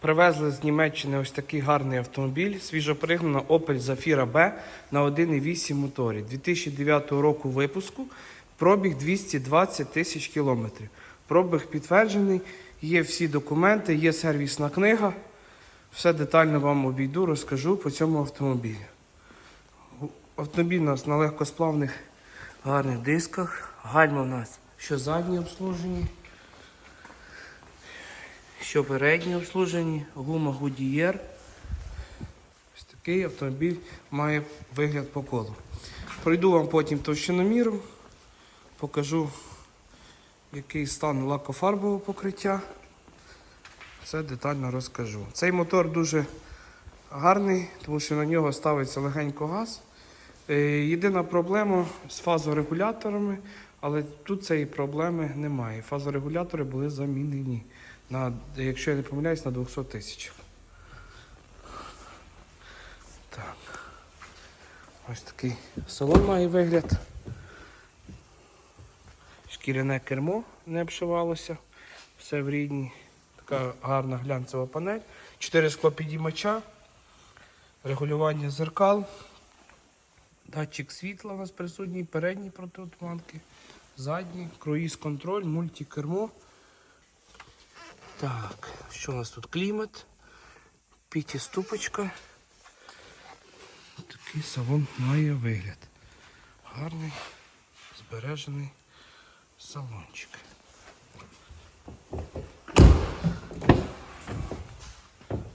Привезли з Німеччини ось такий гарний автомобіль, свіжопригнана Opel Zafira B на 1,8 моторі. 2009 року випуску, пробіг 220 тисяч кілометрів. Пробіг підтверджений, є всі документи, є сервісна книга. Все детально вам обійду, розкажу по цьому автомобілю. Автомобіль у нас на легкосплавних гарних дисках. Гальма у нас що задні обслужені, що передні обслужені, гума Goodyear. Ось такий автомобіль має вигляд по колу. Пройду вам потім товщиноміром, покажу, який стан лакофарбового покриття. Все детально розкажу. Цей мотор дуже гарний, тому що на нього ставиться легенько газ. Е, Єдина проблема з фазорегуляторами, але тут цієї проблеми немає. Фазорегулятори були замінені, на, якщо я не помиляюсь, на 200 тисячах. Так. Ось такий салон має вигляд. Шкіряне кермо не обшивалося, все в рідній. Така гарна глянцева панель. Чотири склопідіймача, регулювання зеркал. Датчик світла у нас присутній, передні протитуманки, задні, круїз контроль, мультикермо. Так, що у нас тут? Клімат, п'ятиступочка. Такий салон має вигляд. Гарний, збережений салончик.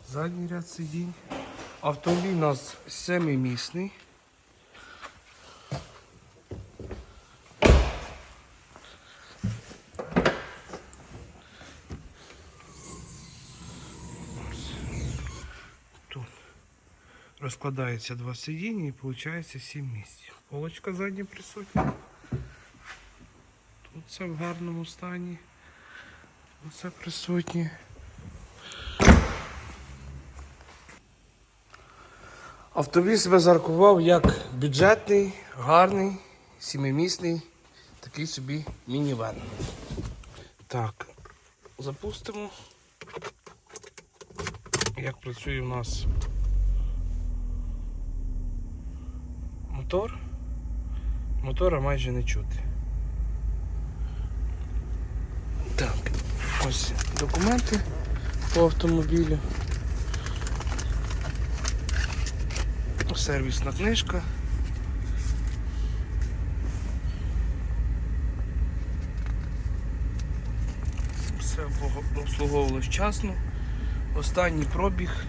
Задній ряд сидінь. Автомобіль у нас семимісний. Розкладається два сидіння і виходить 7 місць. Полочка задня присутня. Тут все в гарному стані. Тут все присутнє. Автомобіль себе зарахував як бюджетний, гарний, сімимісний, такий собі мінівен. Так, запустимо. Як працює у нас мотор. Мотора майже не чути. Так, ось документи по автомобілю. Сервісна книжка. Все обслуговувалось вчасно. Останній пробіг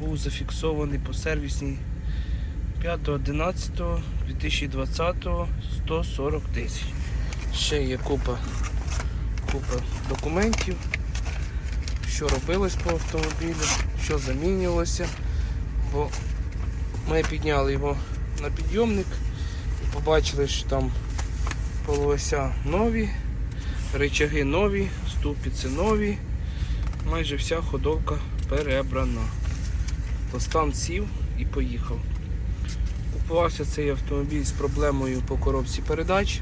був зафіксований по сервісній 5.11.2020 140 тисяч. Ще є купа, купа документів, що робилось по автомобілю, що замінювалося, бо ми підняли його на підйомник і побачили, що там полуося нові, речаги нові, ступиці нові майже вся ходовка перебрана. То стан сів і поїхав. Купувався цей автомобіль з проблемою по коробці передач.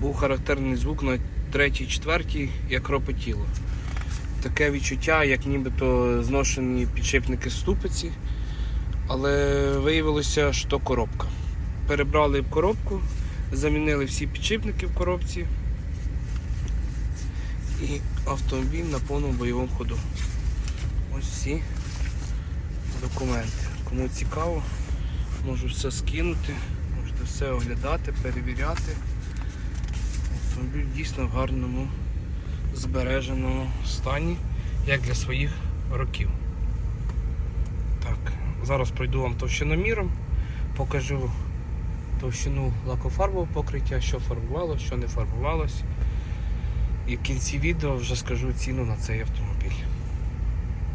Був характерний звук на третій, четвертій, як ропотіло. Таке відчуття, як нібито зношені підшипники ступиці, але виявилося, що коробка. Перебрали коробку, замінили всі підшипники в коробці і автомобіль на повному бойовому ходу. Ось всі документи. Кому цікаво, можу все скинути, можете все оглядати, перевіряти. Автомобіль дійсно в гарному збереженому стані, як для своїх років. Так, зараз пройду вам товщиноміром, покажу товщину лакофарбового покриття, що фарбувало, що не фарбувалось. І в кінці відео вже скажу ціну на цей автомобіль.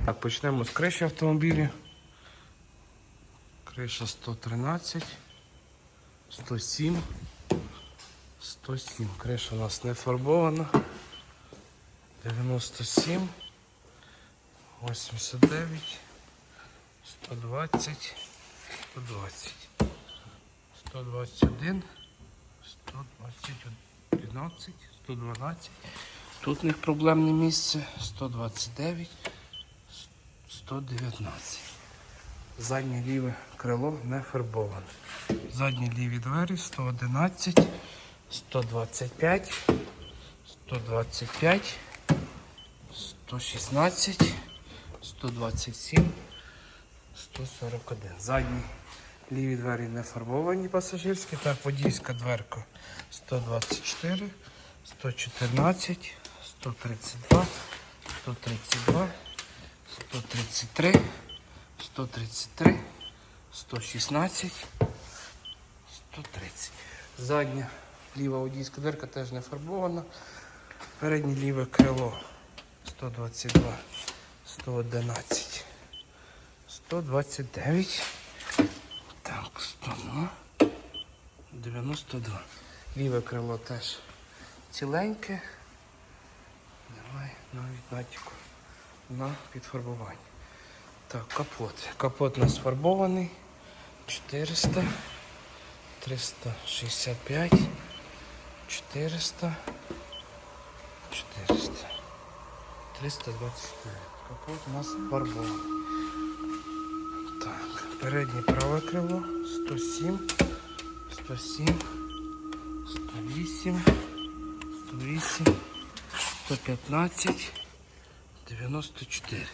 Так, почнемо з криші автомобіля. Криша 113, 107, 107. Криша у нас не фарбована. 97, 89, 120, 120, 121, 120, 11, 112, Тут у них проблемне місце 129, 119. Заднє ліве крило не фарбоване. Задні ліві двері 111, 125, 125, 116, 127, 141. Задні ліві двері не фарбовані пасажирські. Так, водійська дверка 124, 114, 132, 132, 133, 133, 116, 130. Задня ліва водійська дверка теж не фарбована. Переднє ліве крило 122, 111, 129. Так, 102, 92. Ліве крило теж ціленьке. Немає навіть натяку на підфарбування. Так, капот. Капот у нас фарбований. 400, 365, 400, 400, 324. Капот у нас фарбований. Так, переднє праве крило 107, 107, 108, 108, 115, 94.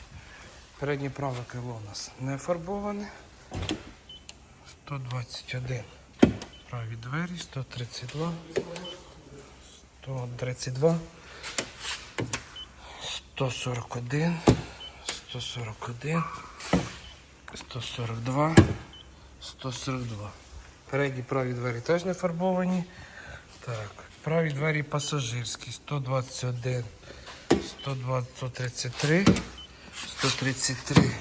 Переднє праве крило у нас не фарбоване. 121. Праві двері, 132, 132, 141, 141, 142, 142. Передні праві двері теж не фарбовані. Так, праві двері пасажирські 121, 120, 133, 133,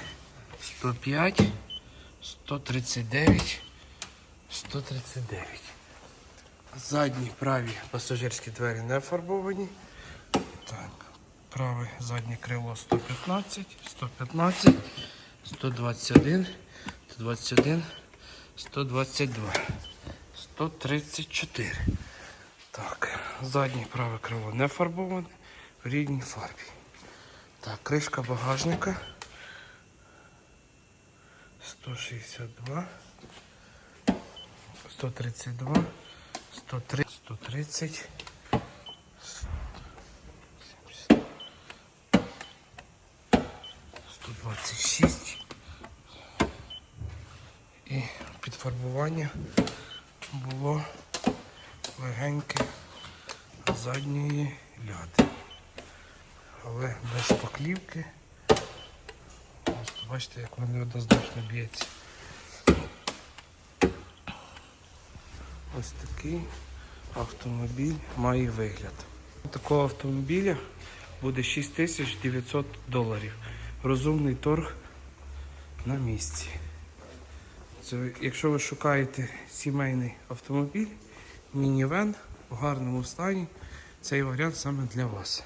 105, 139, 139. Задні праві пасажирські двері не фарбовані. Так, праве заднє крило 115, 115, 121, 121, 122, 134. Так, заднє праве крило не фарбоване в рідній фарбі. Так, кришка багажника. 162, 132, 103, 130, 126 і підфарбування було легеньке задньої ляди. Але без шпаклівки. Просто бачите, як воно однозначно б'ється. Ось такий автомобіль має вигляд. Такого автомобіля буде 6900 доларів. Розумний торг на місці. Це, якщо ви шукаєте сімейний автомобіль, мінівен в гарному стані, цей варіант саме для вас.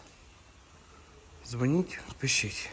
Дзвоніть, пишіть.